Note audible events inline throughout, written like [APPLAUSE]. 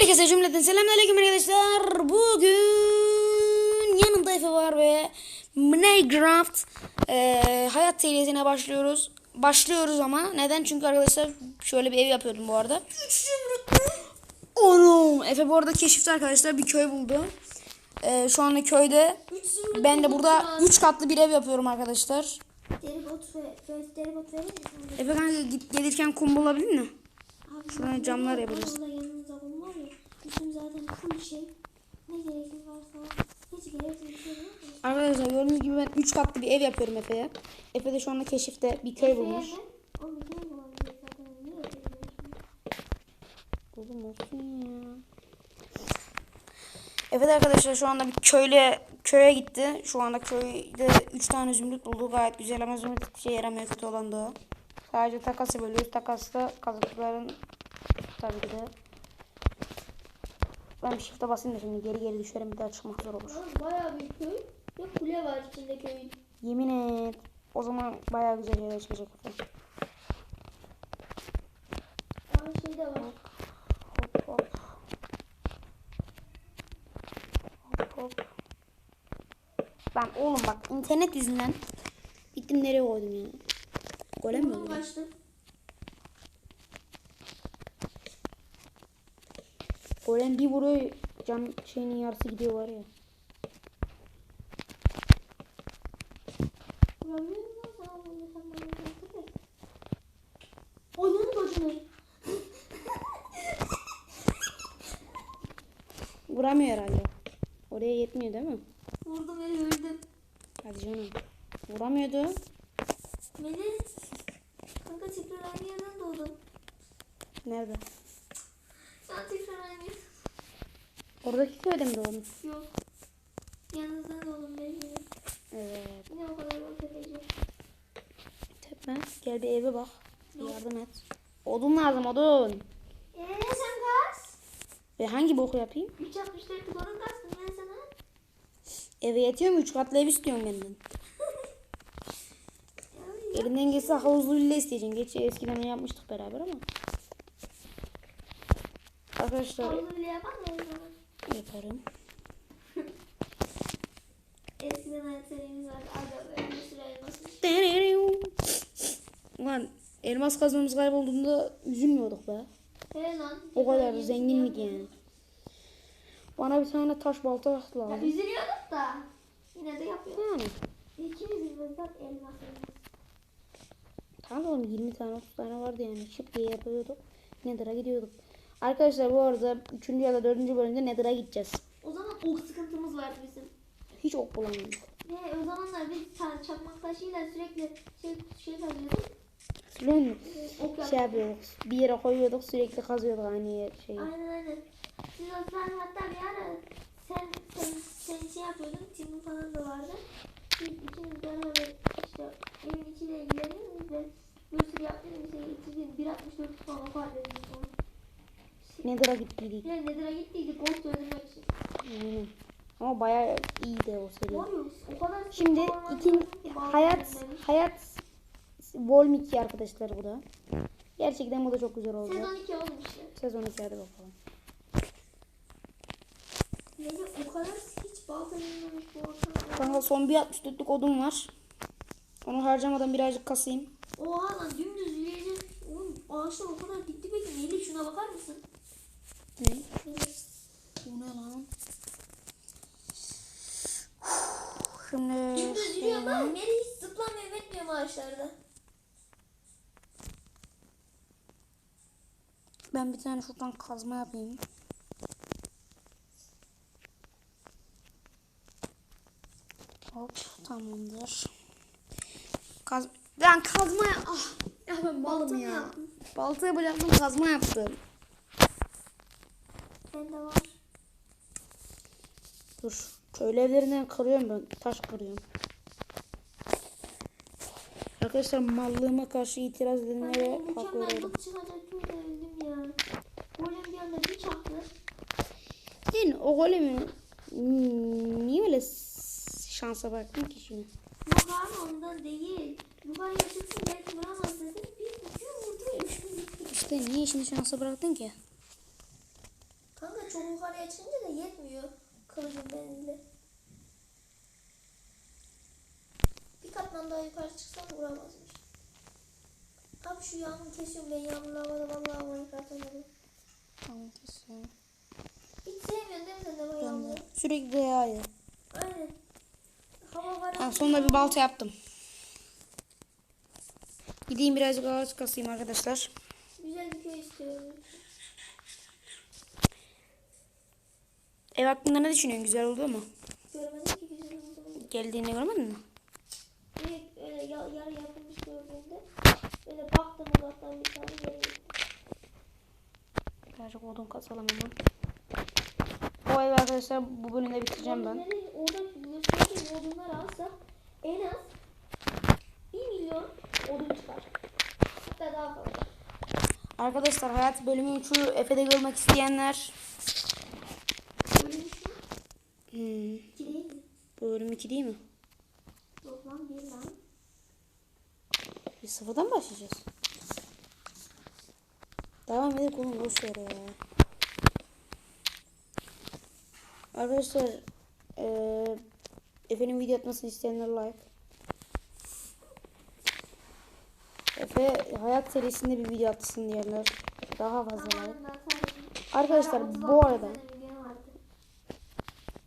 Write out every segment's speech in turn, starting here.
Herkese cümleten selamünaleyküm arkadaşlar. Bugün yanımda Efe var ve Minecraft eee hayat serisine başlıyoruz. Başlıyoruz ama neden? Çünkü arkadaşlar şöyle bir ev yapıyordum bu arada. Onu Efe bu arada keşifte arkadaşlar bir köy buldu. Eee, şu anda köyde ben de burada 3 katlı bir ev yapıyorum arkadaşlar. Deribot ve deribot? Efe kanka git gelirken kum bulabilir mi? Şuraya camlar burada- yapabiliriz. Burada yanımızda kum var ya. Bizim zaten full şey. Ne gereksiz varsa hiç gereksiz bir şey yok. Arkadaşlar gördüğünüz gibi ben 3 katlı bir ev yapıyorum Efe'ye. Efe de şu anda keşifte bir köy bulmuş. Bir köy bulabilir zaten. Niye? Oğlum olsun ya. Evet arkadaşlar şu anda bir köyle köye gitti. Şu anda köyde 3 tane zümrüt buldu. Gayet güzel ama zümrüt işe yaramıyor kötü olan da. Sadece takası bölüyoruz. Takasla kazıkların tabii ki de. Ben bir shift'e basayım da şimdi geri geri düşerim bir daha çıkmak zor olur. Bayağı bir köy. Ve kule var içinde köyün. Yemin et. O zaman bayağı güzel şeyler çıkacak. Ama şey de var. Hop hop. Hop hop. Ben oğlum bak internet yüzünden gittim nereye koydum ya. Golem mi oldu? Golem bir vuruyor can şeyinin yarısı gidiyor var ya. Vuramıyorum lan sana bunu sen bana yaptın. Onun başına. Vuramıyor herhalde. Oraya yetmiyor değil mi? Vurdum ve öldüm. Hadi canım. Vuramıyordu. Beni kanka tekrar aynı yerden doğdum. Nerede? Sen tekrar aynı yerden Köyde mi doğdun? Yok. Yanınızdan doğdum benim. Evet. Yine o kadar yok edeceğim. Tepme. Gel bir eve bak. Bir yardım et. Odun lazım odun. Eee sen kaç? Ve hangi boku yapayım? 364 doların kastın ben sana. Eve yetiyor mu? Üç katlı ev istiyorum benden. [LAUGHS] Elinden gelse havuzlu villa isteyeceksin. Geçi eskiden yapmıştık beraber ama. Arkadaşlar Havlu bile yapar sana? Yaparım. [LAUGHS] Eskiden serimiz vardı. [LAUGHS] Ulan elmas kazmamız kaybolduğunda üzülmüyorduk be. He lan. O kadar zenginlik yani. Bana bir tane taş balta Ya lazım. üzülüyorduk da. Yine de yapıyoruz. Yani. İkimiz bak elmas. Tamam oğlum 20 tane 30 tane vardı yani. Şıp diye yapıyorduk. Nether'a gidiyorduk. Arkadaşlar bu arada 3. ya da 4. bölümde Nether'a gideceğiz. O zaman ok sıkıntımız vardı bizim. Hiç ok bulamıyorduk. Ve o zamanlar biz ça- çakmak taşıyla sürekli şey, şey kazıyorduk. Hatırlıyor musun? Ok Şey yapıyorduk. yapıyorduk. Bir yere koyuyorduk sürekli kazıyorduk aynı yer şeyi. Aynen aynen. Siz o zaman hatta bir ara sen, sen, sen şey yapıyordun. Timur falan da vardı. Biz ikimiz beraber işte evin içiyle ilgileniyoruz ve bir sürü yaptığımız şey içinde 1.64 falan ok hallediyorduk onu. Nether'a gittiydik. De Nether'a gittiydik ghost öldürmek için. Aynen. Ama bayağı iyiydi o seri. O kadar Şimdi Orman ikin gördüm ki bazı hayat hayat Vol 2 arkadaşlar bu da. Gerçekten bu da çok güzel oldu. Sezon 2 olmuş. Sezon 2 hadi bakalım. Neyse o kadar hiç yenilmemiş bu ortam. Kanka son bir 64'lük odun var. Onu harcamadan birazcık kasayım. Oha lan dümdüz yürüyeceğim. Oğlum ağaçlar o kadar gitti peki. Melih şuna bakar mısın? Ne? Bu ne lan? Şimdi Dümdüz yürüyor ama Melih hiç zıplamıyor etmiyor mu ağaçlarda? ben bir tane şuradan kazma yapayım. Hop tamamdır. Kaz ben kazma ah ya ben Balta balım mı ya. yaptın? Balta yapacaktım kazma yaptım. Bende var. Dur. Köylü evlerinden kırıyorum ben. Taş kırıyorum. Arkadaşlar mallığıma karşı itiraz edenlere hak veriyorum. bak çıkacak köyde öldüm ya. Golem bir anda bir çaktı. Sen o golemi hmm, niye öyle şansa bıraktın ki şimdi? Yok abi ondan değil. Yukarıya çıksın belki vuramaz. Bir vurdu. İşte niye şimdi şansa bıraktın ki? Çok yukarıya çıkınca da yetmiyor kılıcın benimle. Bir katman daha yukarı çıksam vuramazmış. Abi şu yağmur kesiyorum ben yağmurlu havada vallahi Minecraft oynadım. Tamam kesiyorum. Hiç sevmiyorsun değil mi sen de bu yağmuru? Sürekli yağıyor. Aynen. Hava var. Ha, sonunda bir balta yaptım. Gideyim birazcık ağaç kasayım arkadaşlar. Güzel bir köy istiyorum. Ev hakkında ne düşünüyorsun? Güzel oldu mu? Görmedim ki güzel olduğunu. Geldiğinde görmedin mi? Direkt öyle ya, yarı yapılmış gördüğümde böyle baktım uzaktan bir tane yere gittim. Birazcık odun kasalım hemen. O evi arkadaşlar bu bölümde bitireceğim ben. Odunları, orada gösterdiğim odunları alsak en az 1 milyon odun çıkar. Hatta daha fazla. Arkadaşlar hayat bölümü 3'ü Efe'de görmek isteyenler. Hmm, 2 değil mi? bu bölüm 2 değil mi? Yok lan 1 lan. Biz sıfırdan başlayacağız. Devam edelim oğlum boş ver ya. Arkadaşlar eee Efe'nin video atmasını isteyenler like. Efe hayat serisinde bir video atsın diyenler daha fazla like. Arkadaşlar bu 36 arada.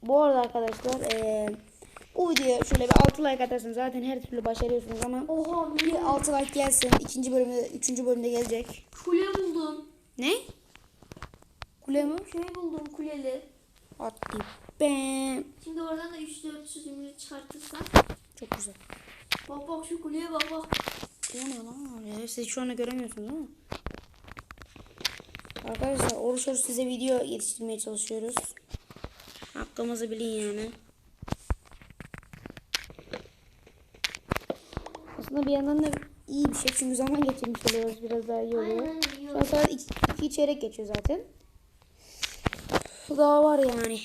Bu arada arkadaşlar eee bu videoya şöyle bir 6 like atarsanız zaten her türlü başarıyorsunuz ama Oha bir 6 like gelsin. ikinci bölümde, üçüncü bölümde gelecek. kule buldum. Ne? Kule mi? Köy buldum kuleli. Hadi be. Şimdi oradan da 3-4 zümrüt çıkartırsak. Çok güzel. Bak bak şu kuleye bak bak. Bu ne lan? Ya, siz şu anda göremiyorsunuz ama. Arkadaşlar oruç oruç size video yetiştirmeye çalışıyoruz. Hakkımızı bilin yani. Aslında bir yandan da iyi bir şey çünkü zaman geçirmiş oluyoruz biraz daha iyi oluyor. Şu an saat iki, iki çeyrek geçiyor zaten. Daha var yani.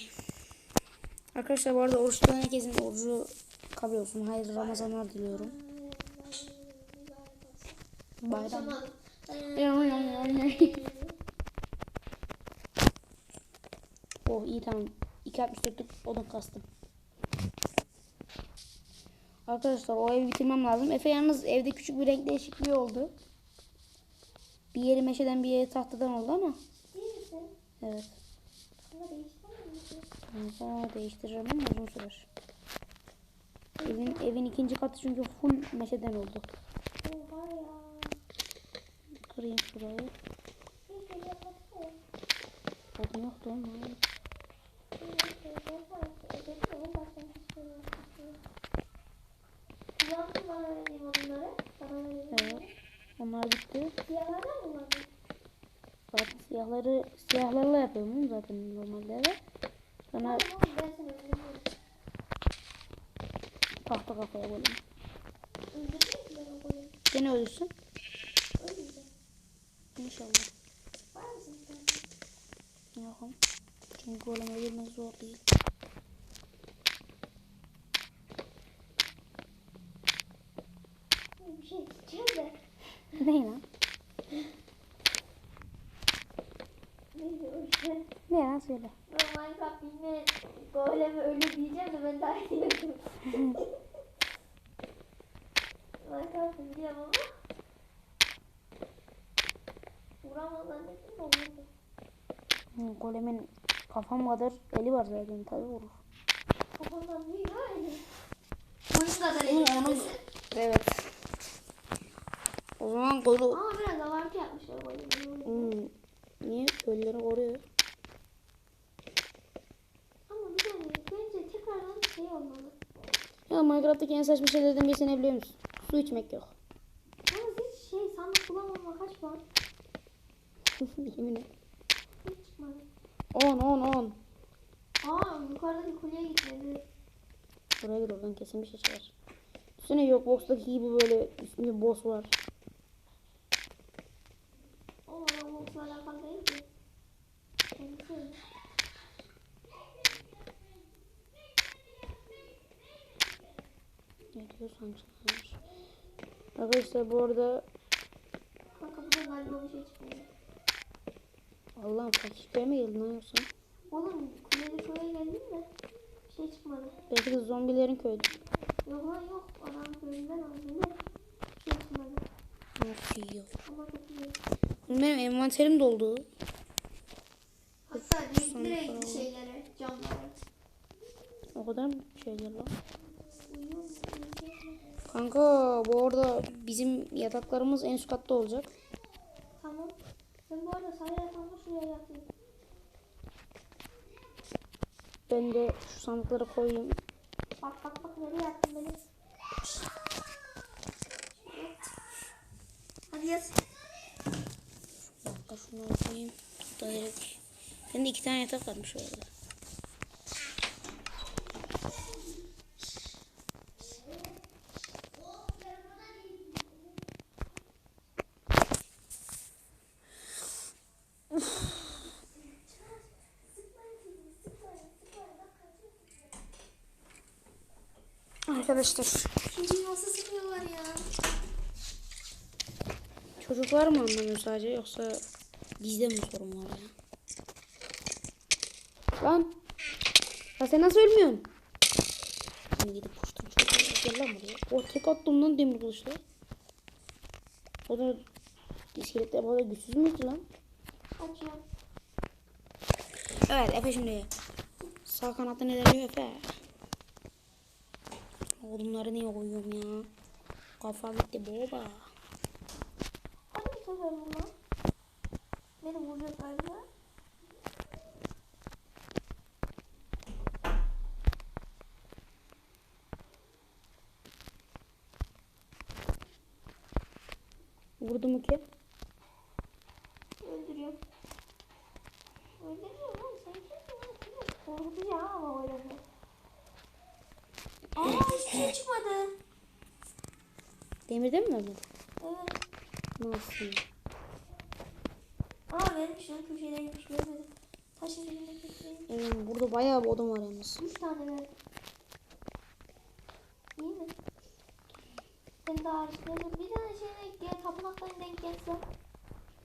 Arkadaşlar bu arada oruçlu herkesin orucu kabul olsun. Hayırlı Ramazanlar diliyorum. Bayram. Oh iyi tamam. 2.64'lük odun kastım. Arkadaşlar o evi bitirmem lazım. Efe yalnız evde küçük bir renk değişikliği oldu. Bir yeri meşeden bir yeri tahtadan oldu ama. Misin? Evet. Ama değiştirmedin mi? Değiştiririm ama uzun sürer. Evin, evin ikinci katı çünkü full meşeden oldu. Oha ya. Kırayım şurayı. Odun yoktu ama. Evet. Onlar bitti. Siyahlardan mı kullandın? Zaten siyahları siyahlarla yapıyorum zaten normalde eve. Sonra tahta kafaya koyayım. Seni ölürsün. İnşallah. Var? Yokum. Çünkü golem öldürmek zor değil. Bir şey isteyeceğim de. ne lan? Neydi o şey? Ne lan söyle. Ben Minecraft bilme golemi ölü diyeceğim de ben daha iyi. [LAUGHS] Minecraft biliyorum ama. Vuramaz zannettim de vurdu. Hı, Golemin kafam kadar eli var zaten tabi vurur. Kafamdan büyük ha eli. Boyun kadar eli. onun- Evet. O zaman golü Ama biraz abartı yapmışlar golemi. hmm, niye ölüleri koruyor? Ama bir tane bence tekrardan şey olmalı. Ya Minecraft'taki en saçma şeylerden birisi ne biliyor musun? Su içmek yok. Ama hiç şey sandık bulamama kaç puan? [LAUGHS] Yemin et. Hiç çıkmadı. 10 10 10. Aa yukarıdaki kuleye gitmedi. Buraya gir oradan kesin bir şey çıkar. Üstüne yok box'taki gibi böyle üstünde boss var. O Roblox'la alakalı değil ki. Kendisi öyle. Çıkar. Arkadaşlar bu arada Kanka burada galiba bir şey çıkmıyor. Allah'ım fakirliğe mi geldin lan yoksa? Oğlum kuleli şuraya geldim de bir şey çıkmadı. Belki de zombilerin köyü. Yok lan yok. Adam köyünden aldım da bir şey çıkmadı. Of yok. Ama çok iyi. Benim envanterim doldu. Hatta renkli şeylere, camlara. O kadar mı şeyler lan? Uyuyor musun? Uyuyor musun? Kanka bu arada bizim yataklarımız en üst katta olacak. Tamam. Ben bu arada sarı yatağımı şuraya yatayım. Ben de şu sandıkları koyayım. Bak bak bak nereye yattın beni. Hadi yat. Şunu koyayım. Direkt. Bende iki tane yatak varmış orada. Arkadaşlar Şimdi nasıl sıkıyorlar ya? çocuklar mı anlamıyor sadece yoksa bizde mi sorun var ya? Lan. Ya sen nasıl ölmüyorsun? Şimdi gidip kuştum. Gel lan buraya. O tek attım lan demir kılıçla. O da iskeletler kadar güçsüz müydü lan? Açıyorum. Evet Efe şimdi. Sağ kanatta ne deniyor Efe? Odunları niye koyuyorum ya? Kafa gitti baba. Hadi bir sefer vurma. Beni vuracak galiba. Vurdu mu ki? Öldürüyor. Öldürüyor lan sen kimsin lan? Korkutucu ha ama öyle bu. Aa hiçbir şey çıkmadı. Demirden mi öldü? Evet. Nasıl? Aa vermiş lan köşedeymiş görmedim. Taşın dibinde köşedeymiş. Evet, burada bayağı bir odun var yalnız. Üç tane verdim. İyi mi? Ben daha harçladım. Bir tane şeyine gel tapınaktan denk gelse.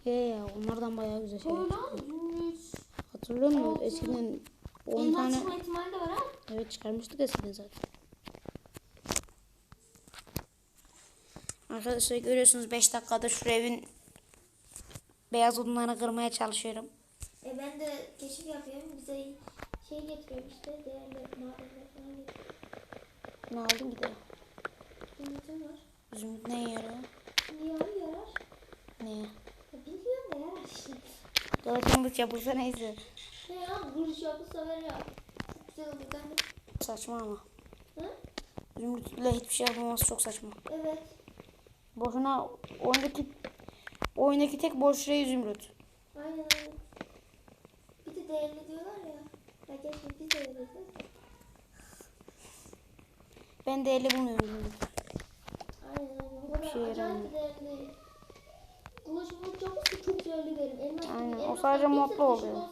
He ya onlardan bayağı güzel şeyler. Zümrüt. Hatırlıyor musun? Eskiden 10 Elmas tane çıkma ihtimali de var ha. evet çıkarmıştık eskiden zaten. Arkadaşlar görüyorsunuz 5 dakikada şu evin beyaz odunlarını kırmaya çalışıyorum. E ben de keşif yapıyorum. Bize şey getiriyorum işte. Değerli madenler falan getiriyorum. Ne aldım bir de? Zümrütüm var. Zümrüt ne yarıyor? Niye yarar? Ne? Ya bilmiyorum da yarar işte. Galatasaray yapılsa neyse. Ne ya? Ruj yapılsa ver ya. Çok güzel olur? Saçma ama. Hı? Zümrütle hiçbir şey yapılması çok saçma. Evet. Boşuna oyundaki oyundaki tek boş şey zümrüt. Aynen aynen. Bir de değerli diyorlar ya. Ya keşke biz de öyle desek. Ben de 50 bulmuyorum zümrüt. Aynen aynen. Kadar şey yaramıyor. değerli. Mılıç yapılsa çok değerli derim. Elmas, Aynen, o sadece modlu taşı oluyor. olsa,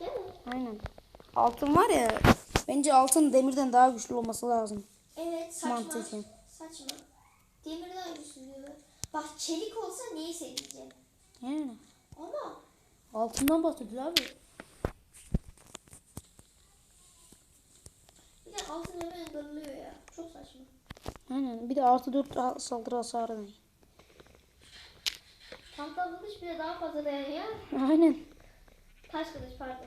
Değil mi? Aynen. Altın var ya bence altın demirden daha güçlü olması lazım. Evet saçma. Mantıken. Saçma. Demirden diyorlar. Bak çelik olsa neyse diyeceğim. Yani. Ama Altından bahsediyor abi. bir de altın hemen kırılıyor ya. Çok saçma. Aynen. Bir de artı 4 saldırı hasarı ne? Tahta kılıç bile daha fazla dayanıyor. Aynen. Taş kılıç pardon.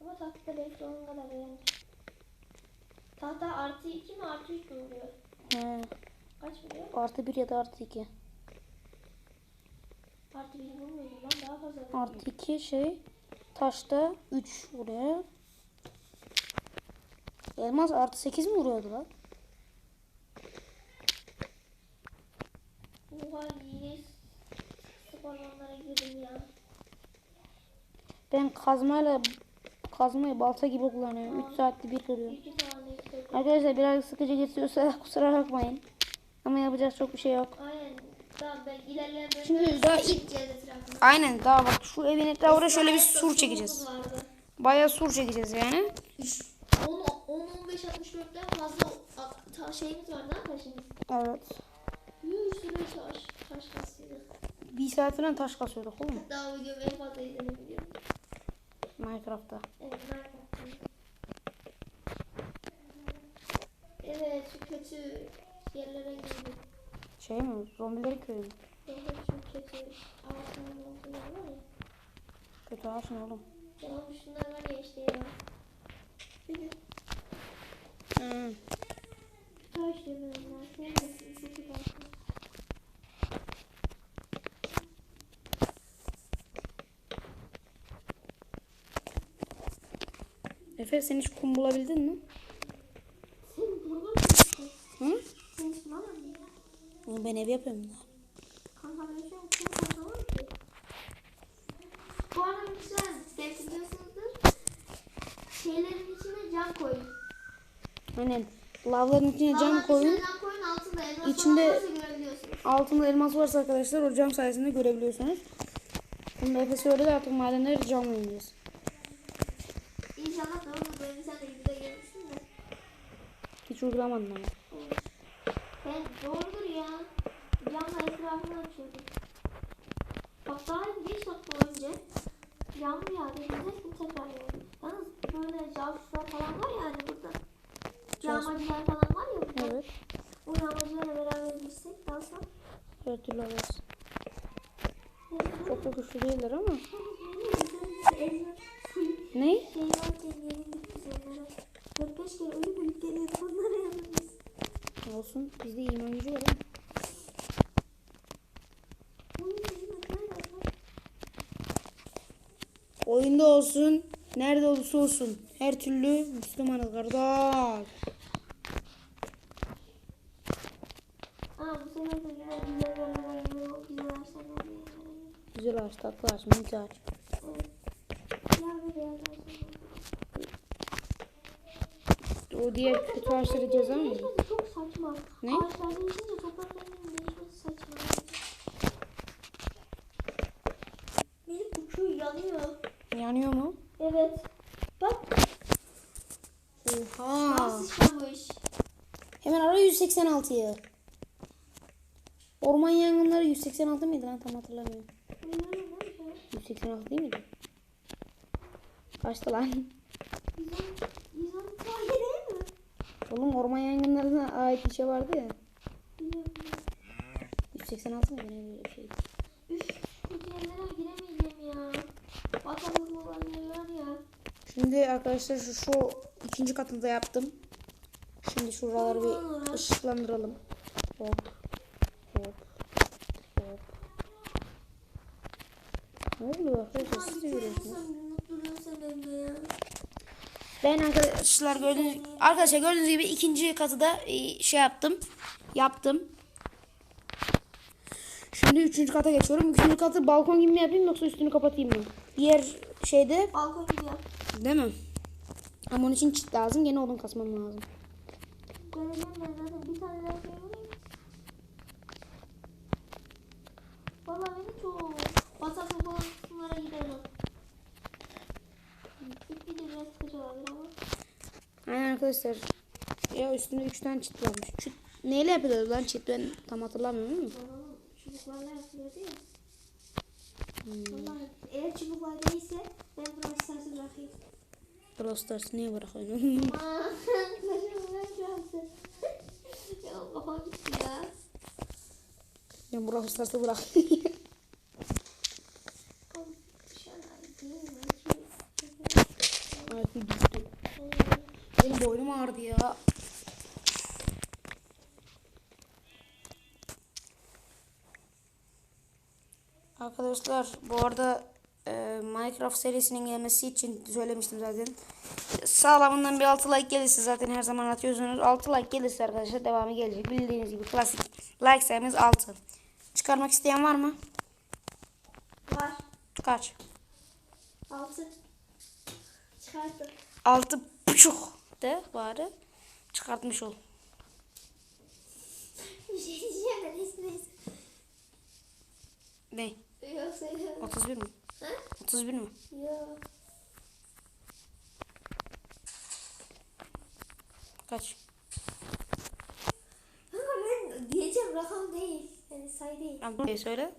Ama tahta belki onun kadar dayanır. Tahta artı 2 mi artı 3 mü oluyor? He. Kaç vuruyor? Artı 1 ya da artı 2. Artı 1 vurmuyor lan daha fazla vuruyor. Artı 2 şey taşta 3 vuruyor. Elmas artı 8 mi vuruyordu lan? Oha yine spormanlara girdim ya. Ben kazmayla kazmayı balta gibi kullanıyorum. 3 saatte bir kırıyorum. Arkadaşlar biraz sıkıcı geçiyorsa [LAUGHS] kusura bakmayın. Ama yapacak çok bir şey yok. Aynen. Daha ben ilerleyen Çünkü daha ilk- etrafına. Aynen daha bak şu evin etrafına şöyle bir sur çekeceğiz. Bayağı sur çekeceğiz yani. 10 10 15 64'ten fazla ta şeyimiz var ne taşımız? Evet. Bir sürü taş taş kasıydı. Bir saat falan taş kasıyorduk oğlum. Hatta o videomu en fazla izledim biliyorum. Minecraft'ta. Evet, Minecraft'ta. Evet, şu kötü yerlere girdim. Şey mi? Zombileri köyü mü? Evet, şu kötü ağaçların olduğu yer var ya. Kötü ağaç ne oğlum? Tamam, şunlar var ya işte ya. Hı. taş ben. Efe sen hiç kum bulabildin mi? Sen burada mısın? Hı? Sen hiç bana mı? Oğlum ben ev yapıyorum da. Kanka ben şu an kum kazanamam ki. Bu arada güzel. Belki biliyorsunuzdur. Şeylerin içine cam koyun. Aynen. Lavların içine cam koyun. cam koyun altında elmas İçinde- varsa görebiliyorsunuz. Altında elmas varsa arkadaşlar o cam sayesinde görebiliyorsunuz. Bunu Efe söyledi artık madenleri camla ineceğiz. İnşallah doğrudur. Benim sen de yüzde gelmişsin de. Hiç uygulamadım ama. Ben doğrudur ya. Camla etrafını açıyordum. Bak daha bir dakika önce yağmur yağdı. Güzel kim tekrar yağdı. Yalnız böyle casuslar falan var ya hani burada. Yağmacılar falan var ya burada. Evet. O yağmacılarla beraber gitsek sonra. Her türlü alırız. Çok da güçlü değiller ama. [LAUGHS] Ne? Şey onlara. 4-5 kere ölü bölüp geliyorduk onlara yanımız. Olsun. Bizde iman gücü var? Oyunda olsun. Nerede olursa olsun. Her türlü Müslümanız kardeş. Güzel ağaç, tatlı ağaç, mint ağaç. O diğer kötü ağaçları ceza? Saçma. Ne? Ağaçlar değişince toprak renginin değişmesi saçma. Benim köy yanıyor. Yanıyor mu? Evet. Bak Oha. nasıl sıçramış. Hemen ara 186'yı. Orman yangınları 186 mıydı lan tam hatırlamıyorum. Bilmiyorum ne bir şey. 186 değil miydi? Kaçtı lan? 110 110 tane değil mi? Oğlum orman yangınlarına ait bir şey vardı ya. Biliyorum. 186 mıydı ne böyle bir şeydi. Üf, kötü yerlere giremeyeceğim ya. Bataklık olan ya. Şimdi arkadaşlar şu, şu ikinci katını da yaptım. Şimdi şuraları bir ışıklandıralım. Hop. Hop. Hop. Ne oluyor arkadaşlar siz de görüyorsunuz. Mutlu dönsem evde ya. Ben arkadaşlar gördüğünüz arkadaşlar gördüğünüz gibi ikinci katı da e, şey yaptım. Yaptım. Şimdi üçüncü kata geçiyorum. Üçüncü katı balkon gibi mi yapayım yoksa üstünü kapatayım mı? Diğer şeyde Balkon gibi yap. değil mi? Ama onun için çit lazım. Gene odun kasmam lazım. Ben zaten bir tane daha şey bulayım. Valla beni çok olan kısımlara gidelim. Bir de biraz sıkıcı olabilir ama. Aynen arkadaşlar. Ya üstünde üç tane çit varmış. Çit neyle yapılıyor lan çit ben tam hatırlamıyorum ama. Oğlum, Çubuklarla yapılıyordu ya. Hmm. Vallahi eğer çubuklar değilse ben buraya istersen bırakayım. Brawl Stars'ı niye bırakıyorsun? Ya Brawl Stars'ı bırak. [LAUGHS] Oğlum, şu an değil mi? Ki- Artık gitti. Ağrıdı ya. Arkadaşlar bu arada e, Minecraft serisinin gelmesi için söylemiştim zaten. Sağlamından bir 6 like gelirse zaten her zaman atıyorsunuz. 6 like gelirse arkadaşlar devamı gelecek. Bildiğiniz gibi klasik like sayımız 6. Çıkarmak isteyen var mı? Var. Kaç? Altı. Çıkarttım. 6 buçuk de bari çıkartmış ol. Bir şey diyeceğim ben neyse neyse. Ne? Yok söylüyorum. 31 mi? Ha? 31 mi? Yok. Kaç? Ama ben diyeceğim rakam değil. Yani sayı değil. Ya dur söyle.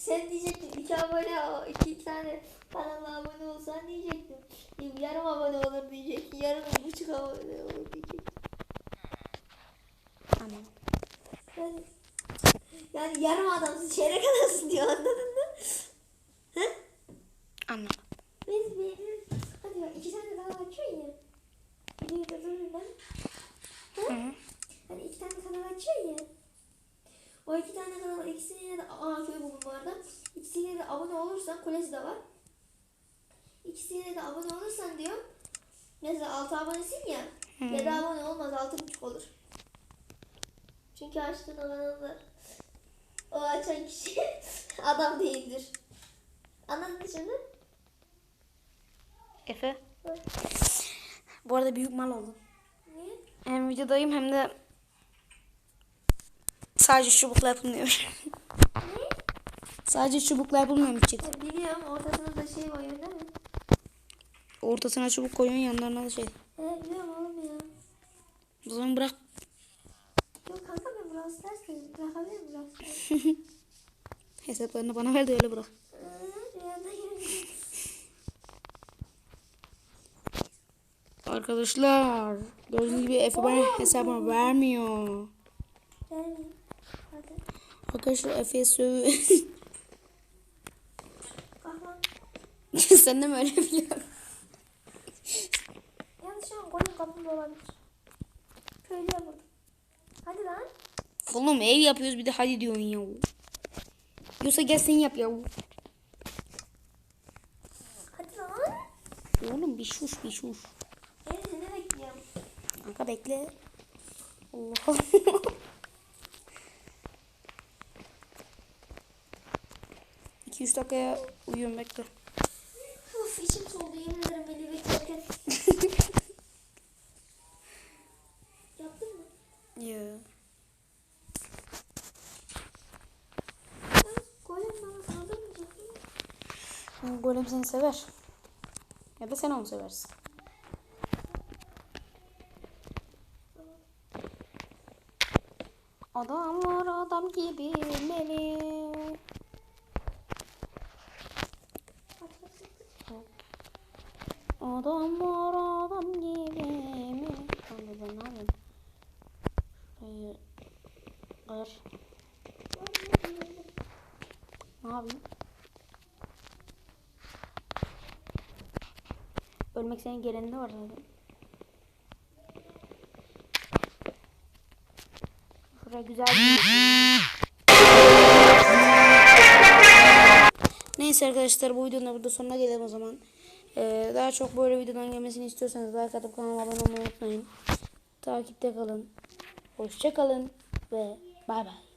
Sen diyecektin iki abone iki, tane kanala abone olsan diyecektin. Yarım abone olur diyecektin. Yarım buçuk abone olur diyecektin. Tamam. Yani, yani yarım adamsın, çeyrek adamsın diyor anladın mı? He? Anladım. Biz benim, hadi bak iki tane kanal açıyorsun ya. Videoyu da durun ben. Hı hı. Hani iki tane kanal açıyorsun ya. O iki tane kanal ikisine de aa köy buldum bu arada. İkisine de abone olursan kulesi de var. İkisine de abone olursan diyor. Mesela 6 abonesin ya. Hı. 7 abone olmaz 6,5 olur. Çünkü açtığın kanallar o açan kişi [LAUGHS] adam değildir. Anladın şimdi? Efe. Bu arada büyük mal oldum. Niye? Hem videodayım hem de sadece çubukla yapılmıyor. Ne? sadece çubukla yapılmıyor mu çift? Ya Biliyorum ortasında da şey var değil mi? Ortasına çubuk koyuyorsun yanlarına da şey. Evet biliyorum oğlum ya. O zaman bırak. Yok kanka ben Brawl Stars dedim. Bırakabilir miyim Brawl Stars? [LAUGHS] Hesaplarını bana ver de öyle bırak. Arkadaşlar gördüğünüz gibi Efe bana hesabımı vermiyor. Vermeyeyim. Arkadaşlar Efe'ye söv. Kalk lan. Sen de mi öyle biliyorsun? Yalnız şu an golün kapımda olabilir. Köylüye vurdum. Hadi lan. Oğlum ev yapıyoruz bir de hadi diyorsun ya. Yoksa gel sen yap ya. Hadi lan. Oğlum bir şuş bir şuş. Ben seni bekliyorum. Kanka bekle. Allah Allah. İki üç dakikaya uyuyorum bekle. Of içim soldu yemin ederim beni beklerken. [LAUGHS] Yaptın mı? Ya. Golem bana saldırmayacak mı? Golem seni sever. Ya da sen onu seversin. Adam var adam gibi benim. Adam var adam gibi mi? Kanka ben ne yapayım? Şurayı ayır. Ne yapayım? Ölmek senin geleninde var zaten. Şuraya güzel bir Neyse arkadaşlar bu videonun da burada sonuna gelelim o zaman. Ee, daha çok böyle videodan gelmesini istiyorsanız like atıp kanalıma abone olmayı unutmayın. Takipte kalın. Hoşça kalın ve bay bay.